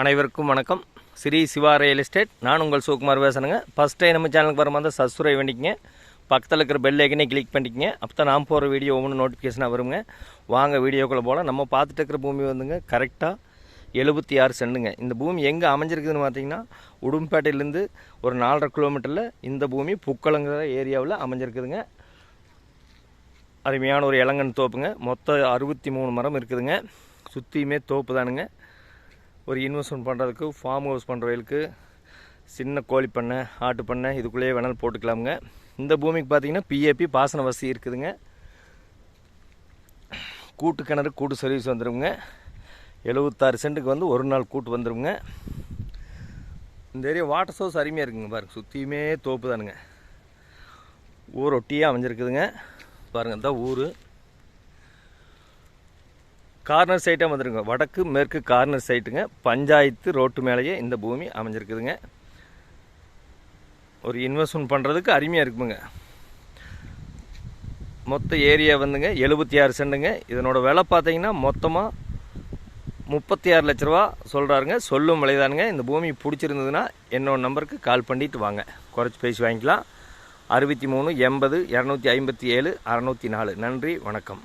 அனைவருக்கும் வணக்கம். Sri Siva real estate. நான் உங்கள் சிவகுமார் பேசுகிறேங்க ஃபஸ்ட் டைம் நம்ம சேனலுக்கு வர மாதிரி சப்ஸ்கிரைப் பண்ணிக்கங்க. பக்கத்தில் இருக்கிற பெல் ஐக்கனே கிளிக் பண்ணிக்கங்க. அப்போ தான் நான் போகிற வீடியோ ஒவ்வொன்று நோட்டிஃபிகேஷனாக வருங்க. வாங்க வீடியோக்குள்ளே போகலாம் நம்ம பார்த்துட்டு இருக்கிற பூமி வந்துங்க கரெக்டாக எழுபத்தி ஆறு சென்டுங்க இந்த பூமி எங்கே அமைஞ்சிருக்குதுன்னு பார்த்தீங்கன்னா உடும்பேட்டையிலேருந்து ஒரு நாலரை கிலோமீட்டரில் இந்த பூமி புக்கலங்கிற ஏரியாவில் அமைஞ்சிருக்குதுங்க. அருமையான ஒரு இளங்கன் தோப்புங்க. மொத்தம் அறுபத்தி மூணு மரம் இருக்குதுங்க. சுற்றியுமே தோப்பு தானுங்க. ஒரு இன்வெஸ்ட்மெண்ட் பண்ணுறதுக்கு ஃபார்ம் ஹவுஸ் பண்ணுறவங்களுக்கு சின்ன கோழி பண்ணை ஆட்டு பண்ணை இதுக்குள்ளேயே வேணாலும் போட்டுக்கலாமுங்க. இந்த பூமிக்கு பார்த்தீங்கன்னா பிஏபி பாசன வசதி இருக்குதுங்க. கூட்டு கிணறு கூட்டு சர்வீஸ் வந்துடுங்க எழுபத்தாறு சென்ட்டுக்கு வந்து ஒரு நாள் கூட்டு வந்துடுங்க இந்த ஏரியா வாட்டர் சோர்ஸ் அருமையாக இருக்குங்க பாருங்கள் சுற்றியுமே தோப்பு தானுங்க ஊர் ஒட்டியே அமைஞ்சிருக்குதுங்க. பாருங்க தான் ஊர். கார்னர் சைட்டாக வந்துருங்க. வடக்கு மேற்கு கார்னர் சைட்டுங்க பஞ்சாயத்து ரோட்டு மேலேயே இந்த பூமி அமைஞ்சிருக்குதுங்க. ஒரு இன்வெஸ்ட்மெண்ட் பண்ணுறதுக்கு அருமையாக இருக்குங்க. மொத்த ஏரியா வந்துங்க எழுபத்தி ஆறு சென்டுங்க இதனோட விலை பார்த்தீங்கன்னா மொத்தமாக முப்பத்தி ஆறு லட்ச ரூபா சொல்கிறாருங்க சொல்லும் விலைதானுங்க. இந்த பூமி பிடிச்சிருந்ததுன்னா என்னோட நம்பருக்கு கால் பண்ணிட்டு வாங்க. குறைச்சி பேசி வாங்கிக்கலாம். அறுபத்தி மூணு எண்பது இரநூத்தி ஐம்பத்தி ஏழு அறநூற்றி நாலு. நன்றி வணக்கம்.